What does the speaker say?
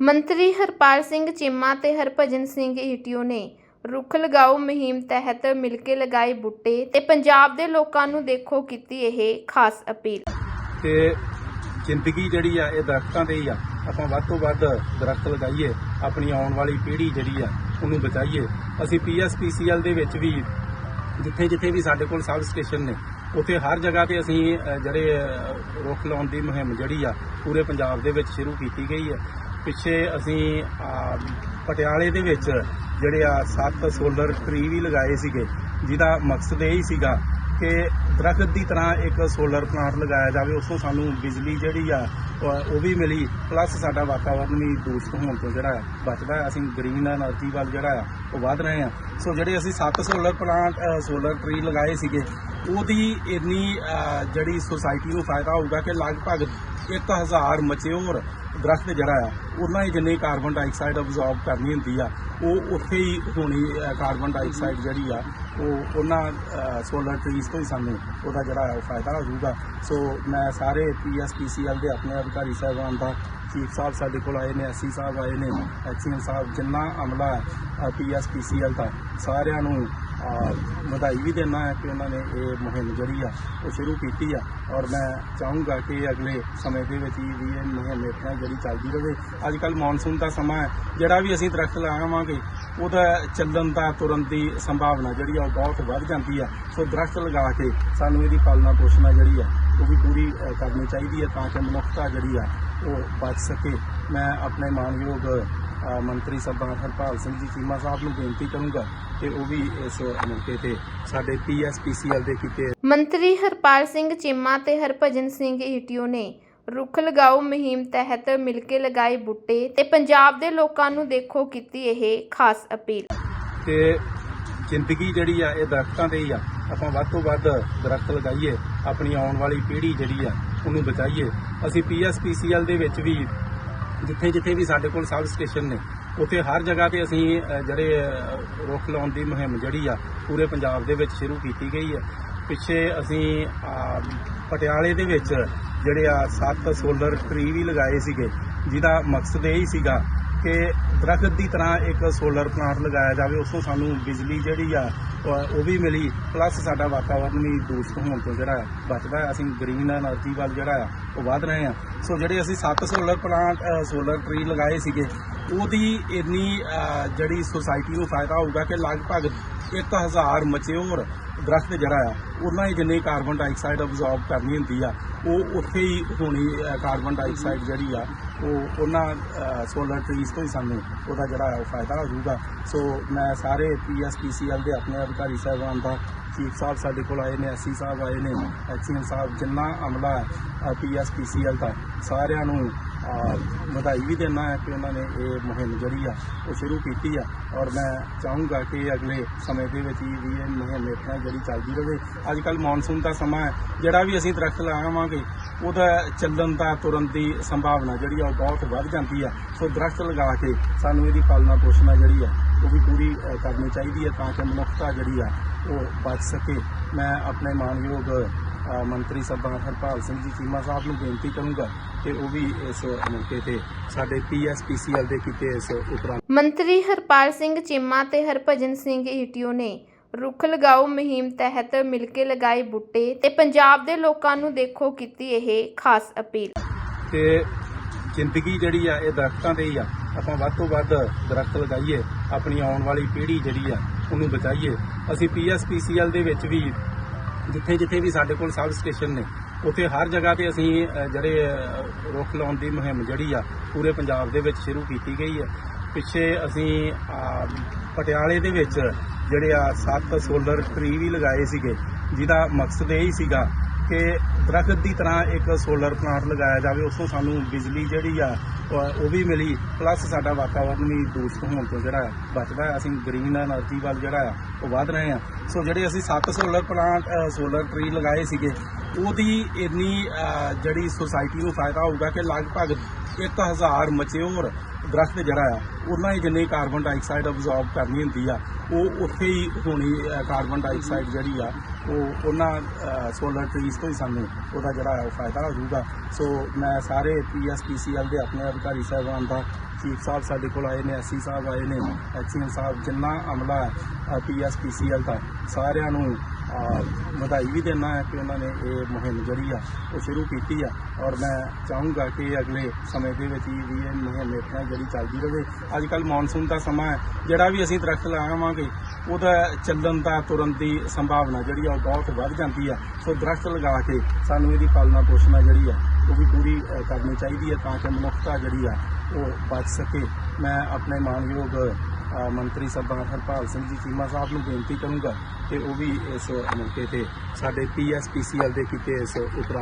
ਮੰਤਰੀ ਹਰਪਾਲ ਸਿੰਘ ਚੀਮਾ ਤੇ ਹਰਭਜਨ ਸਿੰਘ ਈਟੀਓ ਨੇ ਰੁੱਖ ਲਗਾਓ ਮੁਹਿੰਮ ਤਹਿਤ ਮਿਲ ਕੇ ਲਗਾਏ ਬੂਟੇ ਤੇ ਪੰਜਾਬ ਦੇ ਲੋਕਾਂ ਨੂੰ ਦੇਖੋ ਕੀਤੀ ਇਹ ਖਾਸ ਅਪੀਲ। ਤੇ ਜ਼ਿੰਦਗੀ ਜਿਹੜੀ ਆ, ਇਹ ਦਰਖਤਾਂ ਤੇ ਹੀ ਆ। ਆਪਾਂ ਵੱਧ ਤੋਂ ਵੱਧ ਦਰਖਤ ਲਗਾਈਏ, ਆਪਣੀ ਆਉਣ ਵਾਲੀ ਪੀੜ੍ਹੀ ਜਿਹੜੀ ਆ, ਉਹਨੂੰ ਬਚਾਈਏ। ਅਸੀਂ ਪੀਐਸਪੀਸੀਐਲ ਦੇ ਵਿੱਚ ਵੀ ਜਿੱਥੇ ਜਿੱਥੇ ਵੀ ਸਾਡੇ ਕੋਲ ਸਬ ਸਟੇਸ਼ਨ ਨੇ, ਉੱਥੇ ਹਰ ਜਗ੍ਹਾ ਤੇ ਅਸੀਂ ਜਿਹੜੇ ਰੁੱਖ ਲਾਉਣ ਦੀ ਮੁਹਿੰਮ ਜਿਹੜੀ ਆ, ਪੂਰੇ ਪੰਜਾਬ ਦੇ ਵਿੱਚ ਸ਼ੁਰੂ ਕੀਤੀ ਗਈ ਹੈ ਪਿੱਛੇ ਅਸੀਂ ਪਟਿਆਲੇ ਦੇ ਵਿੱਚ ਜਿਹੜੇ ਆ ਸੱਤ ਸੋਲਰ ਟਰੀ ਵੀ ਲਗਾਏ ਸੀਗੇ, ਜਿਹਦਾ ਮਕਸਦ ਇਹ ਹੀ ਸੀਗਾ ਕਿ ਦਰਖਤ ਦੀ ਤਰ੍ਹਾਂ ਇੱਕ ਸੋਲਰ ਪਲਾਂਟ ਲਗਾਇਆ ਜਾਵੇ, ਉਸ ਤੋਂ ਸਾਨੂੰ ਬਿਜਲੀ ਜਿਹੜੀ ਆ ਉਹ ਵੀ ਮਿਲੀ ਪਲੱਸ ਸਾਡਾ ਵਾਤਾਵਰਨ ਵੀ ਦੂਸ਼ਿਤ ਹੋਣ ਤੋਂ ਜਿਹੜਾ ਬਚਦਾ ਅਸੀਂ ਗ੍ਰੀਨ એનર્ਜੀ ਵੱਲ ਜਿਹੜਾ ਆ, ਉਹ ਵਧ ਰਹੇ ਆ ਸੋ ਜਿਹੜੇ ਅਸੀਂ ਸੱਤ ਸੋਲਰ ਪਲਾਂਟ ਸੋਲਰ ਟਰੀ ਲਗਾਏ ਸੀਗੇ, ਉਹਦੀ ਇੰਨੀ ਜਿਹੜੀ ਸੋਸਾਇਟੀ ਨੂੰ ਫਾਇਦਾ ਹੋਊਗਾ ਕਿ ਲਗਭਗ 1000 ਮਚਿਓਰ ਦਰਖਤ ਜਿਹੜਾ ਆ, ਉਹਨਾਂ ਹੀ ਜਿੰਨੀ ਕਾਰਬਨ ਡਾਈਆਕਸਾਈਡ ਅਬਜ਼ੌਰਬ ਕਰਨੀ ਹੁੰਦੀ ਆ, ਉਹ ਉੱਥੇ ਹੀ ਹੋਣੀ ਕਾਰਬਨ ਡਾਈਆਕਸਾਈਡ ਜਿਹੜੀ ਆ, ਉਹ ਉਹਨਾਂ ਸੋਲਰ ਟਰੀਜ਼ ਤੋਂ ਹੀ ਸਾਨੂੰ ਉਹਦਾ ਜਿਹੜਾ ਉਹ ਫਾਇਦਾ ਹੋ ਜਾਊਗਾ। ਸੋ ਮੈਂ ਸਾਰੇ ਪੀਐਸਪੀਸੀਐਲ ਦੇ ਆਪਣੇ ਅਧਿਕਾਰੀ ਸਾਹਿਬਾਨ ਦਾ ਚੀਫ ਸਾਹਿਬ ਸਾਡੇ ਕੋਲ ਆਏ ਨੇ ਐਸਸੀ ਸਾਹਿਬ ਆਏ ਨੇ ਐਚਸੀਐਮ ਸਾਹਿਬ, ਜਿੰਨਾ ਅਮਲਾ ਪੀਐਸਪੀਸੀਐਲ ਦਾ, ਸਾਰਿਆਂ ਨੂੰ ਵਧਾਈ ਵੀ ਦੇਣਾ ਹੈ ਕਿ ਉਹਨਾਂ ਨੇ ਇਹ ਮੁਹਿੰਮ ਜਿਹੜੀ ਆ, ਉਹ ਸ਼ੁਰੂ ਕੀਤੀ ਆ। ਔਰ ਮੈਂ ਚਾਹੂੰਗਾ ਕਿ ਅਗਲੇ ਸਮੇਂ ਦੇ ਵਿੱਚ ਹੀ ਵੀ ਇਹ ਮੁਹਿੰਮ ਇਸ ਜਿਹੜੀ ਚੱਲਦੀ ਰਹੇ। ਅੱਜ ਕੱਲ ਮੌਨਸੂਨ ਦਾ ਸਮਾਂ ਹੈ। ਜਿਹੜਾ ਵੀ ਅਸੀਂ ਦਰਖਤ ਲਗਾਵਾਂਗੇ ਉਹਦਾ ਚੱਲਣ ਦਾ, ਤੁਰਨ ਦੀ ਸੰਭਾਵਨਾ ਜਿਹੜੀ ਆ, ਉਹ ਬਹੁਤ ਵੱਧ ਜਾਂਦੀ ਆ। ਸੋ ਦਰਖਤ ਲਗਾ ਕੇ ਸਾਨੂੰ ਇਹਦੀ ਪਾਲਣਾ ਪੋਸ਼ਣਾ ਜਿਹੜੀ ਆ, ਉਹ ਵੀ ਪੂਰੀ ਕਰਨੀ ਚਾਹੀਦੀ ਹੈ ਤਾਂ ਕਿ ਮਨੁੱਖਤਾ ਜਿਹੜੀ ਆ, ਉਹ ਬਚ ਸਕੇ। ਮੈਂ ਆਪਣੇ ਮਾਨਯੋਗ ਮੰਤਰੀ ਸਰਦਾਰ ਹਰਪਾਲ ਸਿੰਘ ਜੀ ਚੀਮਾ ਸਾਹਿਬ ਨੂੰ ਬੇਨਤੀ ਕਰੂੰਗਾ ਕਿ ਉਹ ਵੀ ਇਸ ਮੌਕੇ ਤੇ ਸਾਡੇ ਪੀਐਸਪੀਸੀਐਲ ਦੇ ਕੀਤੇ ਮੰਤਰੀ ਹਰਪਾਲ ਸਿੰਘ ਚੀਮਾ ਤੇ ਹਰਭਜਨ ਸਿੰਘ ਈਟੀਓ ਨੇ ਰੁੱਖ ਲਗਾਓ ਮੁਹਿੰਮ ਤਹਿਤ ਮਿਲ ਕੇ ਲਗਾਏ ਬੂਟੇ ਤੇ ਪੰਜਾਬ ਦੇ ਲੋਕਾਂ ਨੂੰ ਦੇਖੋ ਕੀਤੀ ਇਹ ਖਾਸ ਅਪੀਲ। ਕਿ ਜ਼ਿੰਦਗੀ ਜਿਹੜੀ ਆ ਇਹ ਦਰਖਤਾਂ ਤੇ ਹੀ ਆ ਆਪਾਂ ਵੱਧ ਤੋਂ ਵੱਧ ਦਰਖਤ ਲਗਾਈਏ ਆਪਣੀ ਆਉਣ ਵਾਲੀ ਪੀੜ੍ਹੀ ਜਿਹੜੀ ਆ ਉਹਨੂੰ ਬਚਾਈਏ। ਅਸੀਂ ਪੀਐਸਪੀਸੀਐਲ ਦੇ ਵਿੱਚ ਵੀ ਜਿੱਥੇ ਜਿੱਥੇ ਵੀ ਸਾਡੇ ਕੋਲ ਸਬ ਸਟੇਸ਼ਨ ਨੇ ਉੱਥੇ ਹਰ ਜਗ੍ਹਾ ਤੇ ਅਸੀਂ ਅ, ਜਿਹੜੇ ਅ, ਰੁੱਖ ਲਾਉਣ ਦੀ ਮੁਹਿੰਮ ਜਿਹੜੀ ਆ ਪੂਰੇ ਪੰਜਾਬ ਦੇ ਵਿੱਚ ਸ਼ੁਰੂ ਕੀਤੀ ਗਈ ਹੈ ਪਿੱਛੇ ਅਸੀਂ ਅ, ਪਟਿਆਲੇ ਦੇ ਵਿੱਚ ਜਿਹੜੇ ਆ ਸੱਤ ਸੋਲਰ ਟਰੀ ਵੀ ਲਗਾਏ ਸੀਗੇ ਜਿਹਦਾ ਮਕਸਦ ਇਹ ਹੀ ਸੀਗਾ ਕਿ ਦਰਖਤ ਦੀ ਤਰ੍ਹਾਂ ਇੱਕ ਸੋਲਰ ਪਲਾਂਟ ਲਗਾਇਆ ਜਾਵੇ, ਉਸ ਤੋਂ ਸਾਨੂੰ ਬਿਜਲੀ ਜਿਹੜੀ ਆ, ਉਹ ਵੀ ਮਿਲੀ ਪਲੱਸ ਸਾਡਾ ਵਾਤਾਵਰਨ ਵੀ ਦੂਸ਼ਿਤ ਹੋਣ ਤੋਂ ਜਿਹੜਾ ਬਚਦਾ ਹੈ, ਅਸੀਂ ਗ੍ਰੀਨ એનર્ਜੀ ਵੱਲ ਜਿਹੜਾ ਆ, ਉਹ ਵਧ ਰਹੇ ਆ ਸੋ ਜਿਹੜੇ ਅਸੀਂ ਸੱਤ ਸੋਲਰ ਪਲਾਂਟ ਸੋਲਰ ਟ੍ਰੀ ਲਗਾਏ ਸੀਗੇ, ਉਹਦੀ ਇੰਨੀ ਜਿਹੜੀ ਸੋਸਾਇਟੀ ਨੂੰ ਫਾਇਦਾ ਹੋਊਗਾ ਕਿ ਲਗਭਗ ਇੱਕ ਹਜ਼ਾਰ ਮਚਿਓਰ ਦਰਖਤ ਜਿਹੜਾ ਆ, ਉਹਨਾਂ ਹੀ ਜਿੰਨੀ ਕਾਰਬਨ ਡਾਈਆਕਸਾਈਡ ਅਬਜ਼ੌਰਬ ਕਰਨੀ ਹੁੰਦੀ ਆ, ਉਹ ਉੱਥੇ ਹੀ ਹੋਣੀ ਕਾਰਬਨ ਡਾਈਆਕਸਾਈਡ ਜਿਹੜੀ ਆ, ਉਹ ਉਹਨਾਂ ਸੋਲਰ ਟਰੀਜ਼ ਤੋਂ ਹੀ ਸਾਨੂੰ ਉਹਦਾ ਜਿਹੜਾ ਹੈ ਉਹ ਫਾਇਦਾ ਹੋ ਜਾਊਗਾ। ਸੋ ਮੈਂ ਸਾਰੇ ਪੀਐਸਪੀਸੀਐਲ ਦੇ ਆਪਣੇ ਅਧਿਕਾਰੀ ਸਾਹਿਬਾਨ ਦਾ ਚੀਫ ਸਾਹਿਬ ਸਾਡੇ ਕੋਲ ਆਏ ਨੇ ਐਸਸੀ ਸਾਹਿਬ ਆਏ ਨੇ ਐਚਸੀਐਮ ਸਾਹਿਬ ਜਿੰਨਾ ਅਮਲਾ ਪੀਐਸਪੀਸੀਐਲ ਦਾ, ਸਾਰਿਆਂ ਨੂੰ ਵਧਾਈ ਵੀ ਦਿੰਦਾ ਹੈ ਕਿ ਉਹਨਾਂ ਨੇ ਇਹ ਮੁਹਿੰਮ ਜਿਹੜੀ ਆ, ਉਹ ਸ਼ੁਰੂ ਕੀਤੀ ਆ। ਔਰ ਮੈਂ ਚਾਹੂੰਗਾ ਕਿ ਅਗਲੇ ਸਮੇਂ ਦੇ ਵਿੱਚ ਹੀ ਵੀ ਇਹ ਮੁਹਿੰਮ ਇਸ ਜਿਹੜੀ ਚੱਲਦੀ ਰਹੇ। ਅੱਜ ਕੱਲ ਮੌਨਸੂਨ ਦਾ ਸਮਾਂ ਹੈ, ਜਿਹੜਾ ਵੀ ਅਸੀਂ ਦਰਖਤ ਲਗਾਵਾਂਗੇ, ਉਹਦਾ ਚੱਲਣ ਦਾ ਤੁਰਨ ਦੀ ਸੰਭਾਵਨਾ ਜਿਹੜੀ ਆ, ਉਹ ਬਹੁਤ ਵੱਧ ਜਾਂਦੀ ਆ। ਸੋ ਦਰਖਤ ਲਗਾ ਕੇ ਸਾਨੂੰ ਇਹਦੀ ਪਾਲਣਾ ਪੋਸ਼ਣਾ ਜਿਹੜੀ ਆ, ਉਹ ਵੀ ਪੂਰੀ ਕਰਨੀ ਚਾਹੀਦੀ ਹੈ ਤਾਂ ਕਿ ਮਨੁੱਖਤਾ ਜਿਹੜੀ ਆ, ਉਹ ਬਚ ਸਕੇ। ਮੈਂ ਆਪਣੇ ਮਾਨਯੋਗ ਮੰਤਰੀ ਸਰਦਾਰ ਹਰਪਾਲ ਸਿੰਘ ਜੀ ਚੀਮਾ ਸਾਹਿਬ ਨੂੰ ਬੇਨਤੀ ਕਰੂੰਗਾ ਕਿ ਉਹ ਵੀ ਇਸ ਮੌਕੇ ਤੇ ਸਾਡੇ ਪੀਐਸਪੀਸੀਐਲ ਦੇ ਕੀਤੇ ਇਸ ਉਪਰਾਲੇ ਮੰਤਰੀ ਹਰਪਾਲ ਸਿੰਘ ਚੀਮਾ ਤੇ ਹਰਭਜਨ ਸਿੰਘ ਈਟੀਓ ਨੇ ਰੁੱਖ ਲਗਾਓ ਮੁਹਿੰਮ ਤਹਿਤ ਮਿਲ ਕੇ ਲਗਾਏ ਬੂਟੇ ਤੇ ਪੰਜਾਬ ਦੇ ਲੋਕਾਂ ਨੂੰ ਦੇਖੋ ਕੀਤੀ ਇਹ ਖਾਸ ਅਪੀਲ। ਕਿ ਜ਼ਿੰਦਗੀ ਜਿਹੜੀ ਆ ਇਹ ਦਰਖਤਾਂ ਤੇ ਹੀ ਆ ਆਪਾਂ ਵੱਧ ਤੋਂ ਵੱਧ ਦਰਖਤ ਲਗਾਈਏ ਆਪਣੀ ਆਉਣ ਵਾਲੀ ਪੀੜ੍ਹੀ ਜਿਹੜੀ ਆ ਉਹਨੂੰ ਬਚਾਈਏ। ਅਸੀਂ ਪੀਐਸਪੀਸੀਐਲ ਦੇ ਵਿੱਚ ਵੀ ਜਿੱਥੇ ਜਿੱਥੇ ਵੀ ਸਾਡੇ ਕੋਲ ਸਬ ਸਟੇਸ਼ਨ ਨੇ, ਉੱਥੇ ਹਰ ਜਗ੍ਹਾ ਤੇ ਅਸੀਂ ਜਿਹੜੇ ਰੁੱਖ ਲਾਉਣ ਦੀ ਮੁਹਿੰਮ ਜਿਹੜੀ ਆ, ਪੂਰੇ ਪੰਜਾਬ ਦੇ ਵਿੱਚ ਸ਼ੁਰੂ ਕੀਤੀ ਗਈ ਹੈ ਪਿੱਛੇ ਅਸੀਂ ਪਟਿਆਲੇ ਦੇ ਵਿੱਚ ਜਿਹੜੇ ਆ ਸੱਤ ਸੋਲਰ ਟ੍ਰੀ ਵੀ ਲਗਾਏ ਸੀਗੇ, ਜਿਹਦਾ ਮਕਸਦ ਇਹ ਹੀ ਸੀਗਾ ਕਿ ਦਰਖਤ ਦੀ ਤਰ੍ਹਾਂ ਇੱਕ ਸੋਲਰ ਪਲਾਂਟ ਲਗਾਇਆ ਜਾਵੇ, ਉਸ ਤੋਂ ਸਾਨੂੰ ਬਿਜਲੀ ਜਿਹੜੀ ਆ, ਉਹ ਵੀ ਮਿਲੀ ਪਲੱਸ ਸਾਡਾ ਵਾਤਾਵਰਨ ਵੀ ਦੂਸ਼ਿਤ ਹੋਣ ਤੋਂ ਜਿਹੜਾ ਬਚਦਾ ਅਸੀਂ ਗ੍ਰੀਨ એનર્ਜੀ ਵੱਲ ਜਿਹੜਾ ਆ, ਉਹ ਵਧ ਰਹੇ ਆ। ਸੋ ਜਿਹੜੇ ਅਸੀਂ ਸੱਤ ਸੋਲਰ ਪਲਾਂਟ ਸੋਲਰ ਟਰੀ ਲਗਾਏ ਸੀਗੇ, ਉਹਦੀ ਇੰਨੀ ਜਿਹੜੀ ਸੋਸਾਇਟੀ ਨੂੰ ਫਾਇਦਾ ਹੋਊਗਾ ਕਿ ਲਗਭਗ ਇੱਕ ਹਜ਼ਾਰ ਮਚਿਓਰ ਦਰਖਤ ਜਿਹੜਾ ਆ, ਉਹਨਾਂ ਹੀ ਜਿੰਨੀ ਕਾਰਬਨ ਡਾਈਆਕਸਾਈਡ ਅਬਜ਼ੌਰਬ ਕਰਨੀ ਹੁੰਦੀ ਆ, ਉਹ ਉੱਥੇ ਹੀ ਹੋਣੀ ਕਾਰਬਨ ਡਾਈਆਕਸਾਈਡ ਜਿਹੜੀ ਆ, ਉਹ ਉਹਨਾਂ ਸੋਲਰ ਟਰੀਜ਼ ਤੋਂ ਹੀ ਸਾਨੂੰ ਉਹਦਾ ਜਿਹੜਾ ਹੈ ਉਹ ਫਾਇਦਾ ਹੋ ਜਾਊਗਾ। ਸੋ ਮੈਂ ਸਾਰੇ ਪੀਐਸਪੀਸੀਐਲ ਦੇ ਆਪਣੇ ਅਧਿਕਾਰੀ ਸਾਹਿਬਾਨ ਦਾ ਚੀਫ ਸਾਹਿਬ ਸਾਡੇ ਕੋਲ ਆਏ ਨੇ ਐਸਸੀ ਸਾਹਿਬ ਆਏ ਨੇ ਐਚਸੀਐਮ ਸਾਹਿਬ ਜਿੰਨਾ ਅਮਲਾ ਹੈ ਪੀਐਸਪੀਸੀਐਲ ਦਾ, ਸਾਰਿਆਂ ਨੂੰ ਵਧਾਈ ਵੀ ਦੇਣਾ ਹੈ ਕਿ ਉਹਨਾਂ ਨੇ ਇਹ ਮੁਹਿੰਮ ਜਿਹੜੀ ਆ, ਉਹ ਸ਼ੁਰੂ ਕੀਤੀ ਆ। ਔਰ ਮੈਂ ਚਾਹੂੰਗਾ ਕਿ ਅਗਲੇ ਸਮੇਂ ਦੇ ਵਿੱਚ ਹੀ ਵੀ ਇਹ ਮੁਹਿੰਮ ਇਸ ਜਿਹੜੀ ਚੱਲਦੀ ਰਹੇ। ਅੱਜ ਕੱਲ ਮੌਨਸੂਨ ਦਾ ਸਮਾਂ ਹੈ। ਜਿਹੜਾ ਵੀ ਅਸੀਂ ਦਰਖਤ ਲਗਾਵਾਂਗੇ ਉਹਦਾ ਚੱਲਣ ਦਾ ਤੁਰਨ ਦੀ ਸੰਭਾਵਨਾ ਜਿਹੜੀ ਆ, ਉਹ ਬਹੁਤ ਵੱਧ ਜਾਂਦੀ ਆ। ਸੋ ਦਰਖਤ ਲਗਾ ਕੇ ਸਾਨੂੰ ਇਹਦੀ ਪਾਲਣਾ ਪੋਸ਼ਣਾ ਜਿਹੜੀ ਆ, ਉਹ ਵੀ ਪੂਰੀ ਕਰਨੀ ਚਾਹੀਦੀ ਹੈ ਤਾਂ ਕਿ ਮਨੁੱਖਤਾ ਜਿਹੜੀ ਆ, ਉਹ ਬਚ ਸਕੇ। ਮੈਂ ਆਪਣੇ ਮਾਨਯੋਗ ਮੰਤਰੀ ਸਰਦਾਰ ਹਰਪਾਲ ਸਿੰਘ ਜੀ, ਚੀਮਾ ਸਾਹਿਬ ਨੂੰ ਬੇਨਤੀ ਕਰੂੰਗਾ ਕਿ ਉਹ ਵੀ ਇਸ ਮੌਕੇ ਤੇ ਸਾਡੇ ਪੀਐਸਪੀਸੀਐਲ ਦੇ ਕੀਤੇ ਇਸ ਉਪਰਾਲੇ